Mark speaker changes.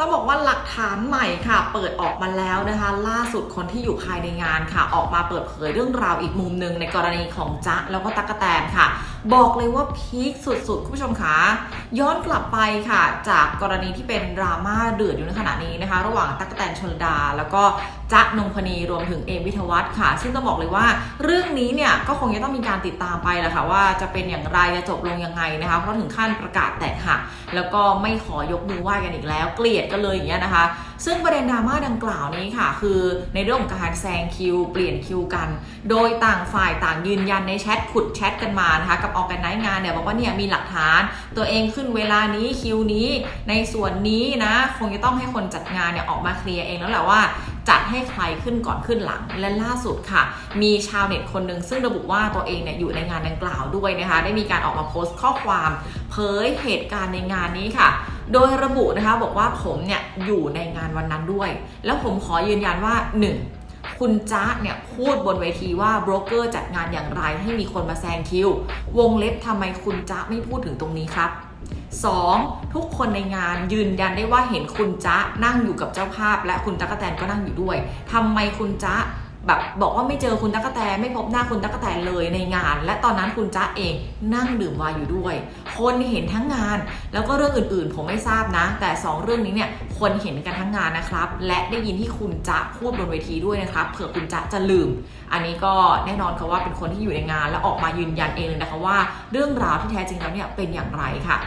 Speaker 1: ต้องบอกว่าหลักฐานใหม่ค่ะ เปิดออกมาแล้วนะคะ ล่าสุดคนที่อยู่ภายในงานค่ะ ออกมาเปิดเผยเรื่องราวอีกมุมหนึ่งในกรณีของจ๊ะแล้วก็ตั๊กแตนค่ะ บอกเลยว่าพีคสุดๆ คุณผู้ชมคะย้อนกลับไปค่ะ จากกรณีที่เป็นดราม่าเดือดอยู่ในขณะนี้นะคะ ระหว่างตั๊กแตนชลดา แล้วก็จ๊ะนงพนีรวมถึงเอมวิทยาวัฒน์ค่ะ ซึ่งต้องบอกเลยว่า เรื่องนี้เนี่ยก็คงจะต้องมีการติดตามไปแหละค่ะว่าจะเป็นอย่างไรจะจบลงยังไงนะคะ เพราะถึงขั้นประกาศแตกหักแล้วก็ไม่ขอยกมือไหว้กันอีกแล้ว เกลียดกันเลยอย่างเงี้ยนะคะ ซึ่งประเด็นดราม่าดังกล่าวนี้ค่ะ คือในเรื่องของการแซงคิว เปลี่ยนคิวกัน โดยต่างฝ่ายต่างยืนยันในแชทขุดแชทกันมานะคะกับออกกันไนงานเนี่ยบอกว่าเนี่ยมีหลักฐาน ตัวเองขึ้นเวลานี้คิวนี้ ในส่วนนี้นะคงจะต้องให้คนจัดงานเนี่ยออกมาเคลียร์เองแล้วแหละว่าจัดให้ใครขึ้นก่อนขึ้นหลังและล่าสุดค่ะ มีชาวเน็ตคนหนึ่งซึ่งระบุว่าตัวเองเนี่ยอยู่ในงานดังกล่าวด้วยนะคะ ได้มีการออกมาโพสต์ข้อความ เผยเหตุการณ์ในงานนี้ค่ะ โดยระบุนะคะบอกว่าผมเนี่ยอยู่ในงานวันนั้นด้วย แล้วผมขอยืนยันว่า 1. คุณจ๊ะเนี่ยพูดบนเวทีว่าโบรกเกอร์จัดงานอย่างไรให้มีคนมาแซงคิว วงเล็บทำไมคุณจ๊ะไม่พูดถึงตรงนี้ครับ 2. ทุกคนในงานยืนยันได้ว่าเห็นคุณจ๊ะนั่งอยู่กับเจ้าภาพ และคุณตั๊กกะแตนก็นั่งอยู่ด้วยทำไมคุณจ๊ะ แบบบอกว่าไม่เจอคุณตั๊กแตนไม่พบหน้าคุณตั๊กแตนเลยในงาน และตอนนั้นคุณจ๊ะเองนั่งดื่มวน์อยู่ด้วย คนเห็นทั้งงาน แล้วก็เรื่องอื่นๆ ผมไม่ทราบนะ แต่ 2 เรื่องนี้เนี่ยคนเห็นกันทั้งงานนะครับ และได้ยินที่คุณจ๊ะพูดบนเวทีด้วยนะครับเผื่อคุณจ๊ะจะลืม อันนี้ก็แน่นอนค่ะว่าเป็นคนที่อยู่ในงาน และออกมายืนยันเองเลยนะคะว่า เรื่องราวที่แท้จริงแล้วเนี่ยเป็นอย่างไรค่ะ